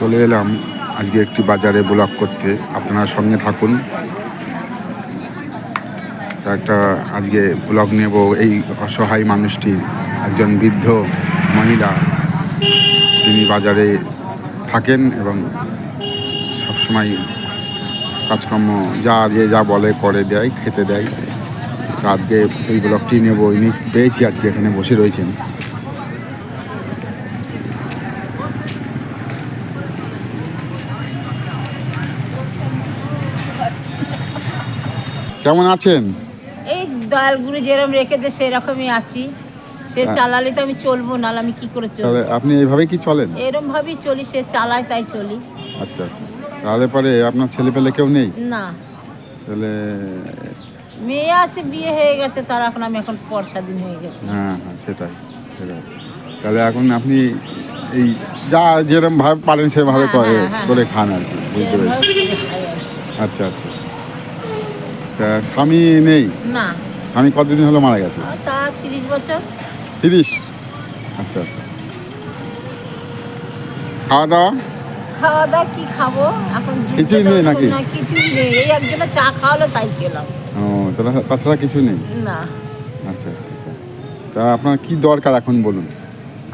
চলে এলাম আজকে একটি বাজারে ব্লগ করতে। আপনারা সঙ্গে থাকুন। একটা আজকে ব্লগ নেব। এই অসহায় মানুষটি একজন বৃদ্ধ মহিলা। তিনি বাজারে থাকেন এবং সবসময় কাজকর্ম যা যে যা বলে করে দেয়, খেতে দেয়। আজকে এই ব্লগটি নেব। ইনি পেয়েছি আজকে এখানে বসে রয়েছেন। কেমন আছেন? এই ডালগুলো যেরকম রেখেছে সেরকমই আছি। সে হ্যাঁ। চালালে তো আমি চলবো নাহলে আমি কি করে চলবো? তাহলে আপনি এইভাবেই কি চলেন? এরম ভাবেই চলি সে চালায় তাই চলি। আচ্ছা আচ্ছা। তাহলে পরে আপনার ছেলে পেলে কেউ নেই? না। তাহলে মেয়ে আছে বিয়ে হয়ে গেছে তার এখন আমি এখন পর দিন হয়ে গেছে। হ্যাঁ হ্যাঁ সেটাই সেটাই। তাহলে এখন আপনি এই যা যেরকম ভাবে পারেন সেভাবে হ্যাঁ, করে হ্যাঁ। করে খান আর কি বুঝতে পেরেছি। আচ্ছা আচ্ছা। তা স্বামী নেই? না। স্বামী কতদিন হলো মারা গেছে? তা তিরিশ বছর। তিরিশ? আচ্ছা আচ্ছা। খাওয়া দাওয়া খাওয়া দাওয়া কি খাব? এখন কিছুই নেই নাকি? কিছুই নেই। এই একজনে চা খাওয়ালো তাই খেলাম। ও তাহলে তাছাড়া কিছু নেই? না। আচ্ছা আচ্ছা আচ্ছা। তা আপনার কি দরকার এখন বলুন?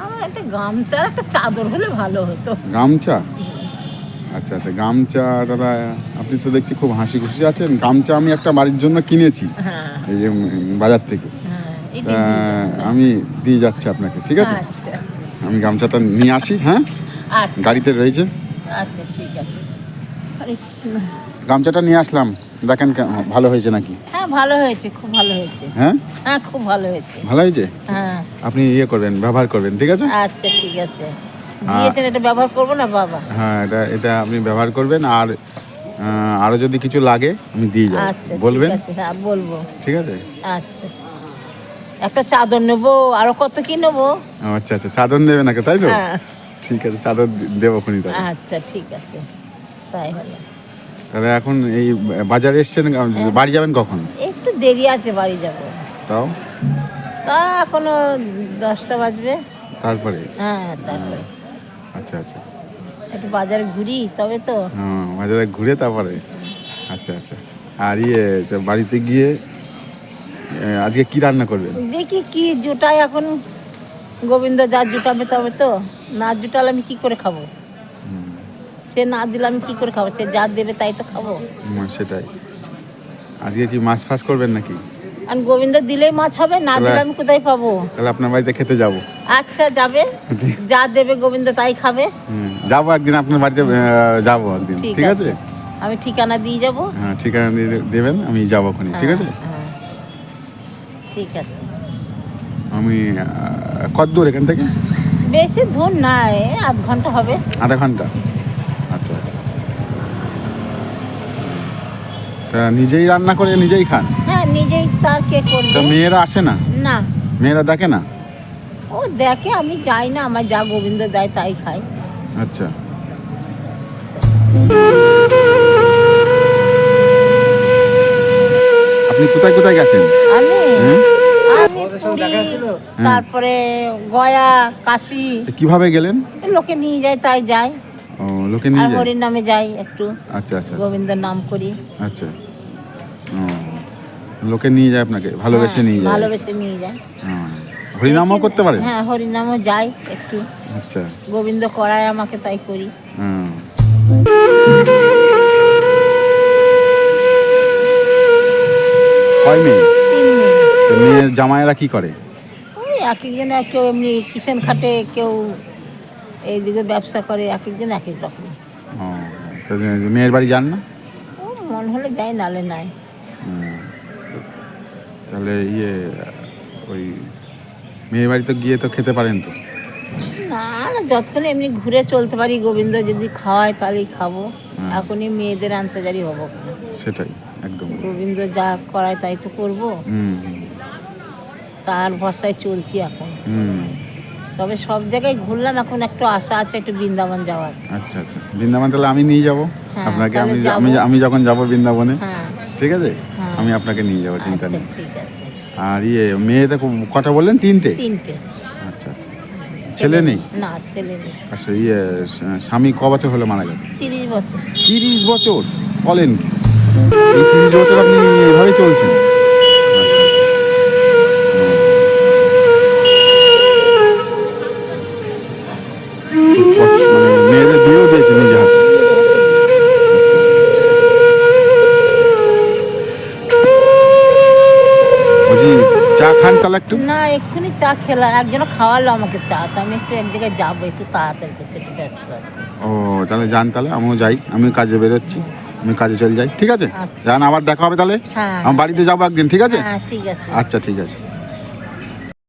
আমার একটা গামছা আর একটা চাদর হলে ভালো হতো। গামছা? আচ্ছা আচ্ছা গামছা দাদা আপনি তো দেখছি খুব হাসি খুশি আছেন। গামছা আমি একটা বাড়ির জন্য কিনেছি হ্যাঁ। এই যে বাজার থেকে। হ্যাঁ আমি দিয়ে যাচ্ছি আপনাকে ঠিক আছে? আচ্ছা। আমি গামছাটা নিয়ে আসি হ্যাঁ? আচ্ছা। গাড়িতে রয়েছে। আচ্ছা গামছাটা নিয়ে আসলাম দেখেন কে- ভালো হয়েছে নাকি? হ্যাঁ ভালো হয়েছে খুব ভালো হয়েছে। হ্যাঁ? হ্যাঁ খুব ভালো হয়েছে। ভালো হয়েছে? হ্যাঁ। আপনি ইয়ে করবেন ব্যবহার করবেন ঠিক আছে? আচ্ছা ঠিক আছে। দিয়েছেন এটা ব্যবহার করব না বাবা? হ্যাঁ এটা এটা আপনি ব্যবহার করবেন আর আরও যদি কিছু লাগে আমি দিয়ে যাব। আচ্ছা বলবেন? হ্যাঁ বলব। ঠিক আছে? আচ্ছা। একটা চাদর নেব আরও কত কি নেব? আচ্ছা আচ্ছা চাদর নেবে নাকি তাই তো? হ্যাঁ। ঠিক আছে চাদর দেবো খুনি তাহলে। আচ্ছা ঠিক আছে তাই হলো। তাহলে এখন এই বাজারে এসছেন হ্যাঁ। বাড়ি যাবেন কখন? একটু দেরি আছে বাড়ি যাব। তাও? তা এখনও দশটা বাজবে। তারপরে? হ্যাঁ তারপরে। আচ্ছা আচ্ছা। একটু বাজারে ঘুরি তবে তো। হ্যাঁ বাজারে ঘুরে তারপরে। আচ্ছা আচ্ছা। আর ইয়ে তো বাড়িতে গিয়ে এ, আজকে কি রান্না করবেন? দেখি কি জুটাই এখন। গোবিন্দ যা জুটাবে তবে তো। না জুটালে আমি কি করে খাব? সে না দিলে আমি কি করে খাব? সে যা দেবে তাই তো খাব। হুম, সেটাই। আজকে কি মাছ ফাছ করবেন নাকি? আর গোবিন্দ দিলেই মাছ হবে না দিলে আমি কোথায় পাবো? তাহলে আপনার বাড়িতে খেতে যাব। আচ্ছা যাবে। যা দেবে গোবিন্দ তাই খাবে। হুম, যাব একদিন আপনার বাড়িতে যাব একদিন ঠিক আছে। আমি ঠিকানা দিয়ে যাব। হ্যাঁ ঠিকানা দিয়ে দেবেন আমি যাব ওখানে ঠিক আছে? হ্যাঁ, হ্যাঁ। ঠিক আছে। আমি কত দূর এখান থেকে? বেশি ধুর নাই আধ ঘণ্টা হবে। আধা ঘণ্টা আচ্ছা আচ্ছা তা নিজেই রান্না করে নিজেই খান? হ্যাঁ নিজেই তার কে তা করবে মেয়েরা আসে না? না। মেয়েরা দেখে না? ও দেখে আমি যাই না আমার যা গোবিন্দ দেয় তাই খাই আচ্ছা। আপনি কোথায় কোথায় গেছেন? আমি? হুম? আমি পুরী তারপরে গয়া কাশি। কীভাবে গেলেন? লোকে নিয়ে যায় তাই যাই ও লোকে আর নিয়ে যায়? হরির নামে যাই একটু। আচ্ছা আচ্ছা আচ্ছা, গোবিন্দর নাম করি। আচ্ছা। ও লোকে নিয়ে যায় আপনাকে? ভালোবেসে হ্যাঁ, নিয়ে যায়? ভালোবেসে নিয়ে যায়। হরিনামও করতে পারেন হ্যাঁ হরিনামও যাই একটু। আচ্ছা। গোবিন্দ করায় আমাকে তাই করি। হুম। কয় মেয়ে? মেয়ের জামাইরা কি করে? ওই এক একজন কেউ এমনি কিষেন খাটে কেউ এইদিকে ব্যবসা করে এক একজন এক এক রকম। তো মেয়ের বাড়ি যান না? ও মন হলে যাই নালে নাই। তাহলে ইয়ে ওই মেয়ের বাড়ি তো গিয়ে তো খেতে পারেন তো? না না যতক্ষণ এমনি ঘুরে চলতে পারি গোবিন্দ যদি খাওয়ায় তাহলেই খাব। এখনই মেয়েদের আন্তজারি হব। সেটাই একদম। গোবিন্দ যা করায় তাই তো করব। তার ভরসায় চলছি এখন। হুম। তবে সব জায়গায় ঘুরলাম এখন একটু আশা আছে একটু বৃন্দাবন যাওয়ার। আচ্ছা আচ্ছা। বৃন্দাবন তাহলে আমি নিয়ে যাব। হ্যাঁ, আপনাকে আমি। আমি আমি যখন যাব বৃন্দাবনে হ্যাঁ। ঠিক আছে? হ্যাঁ। আমি আপনাকে নিয়ে যাব চিন্তা আচ্ছা নেই। আর ইয়ে মেয়েটা কটা বললেন? তিনটে? তিনটে। আচ্ছা আচ্ছা। ছেলে নেই? না ছেলে নেই। আচ্ছা ইয়ে স্বামী ক বছর হলে মারা গেল? তিরিশ বছর। তিরিশ বছর? বলেন কি? এই তিরিশ বছর আপনি এভাবে চলছেন? খান তাহলে একটু? না এক্ষুনি চা খেলা একজন খাওয়ালো আমাকে চা তো আমি একটু এক জায়গায় যাব একটু তাড়াতাড়ি করছি একটু ব্যস্ত ও তাহলে যান তাহলে আমিও যাই আমিও কাজে বেরোচ্ছি আমি কাজে চলে যাই ঠিক আছে? আচ্ছা। যান আবার দেখা হবে তাহলে? আমি আমার বাড়িতে যাব একদিন ঠিক আছে? হ্যাঁ ঠিক আছে। আচ্ছা ঠিক আছে।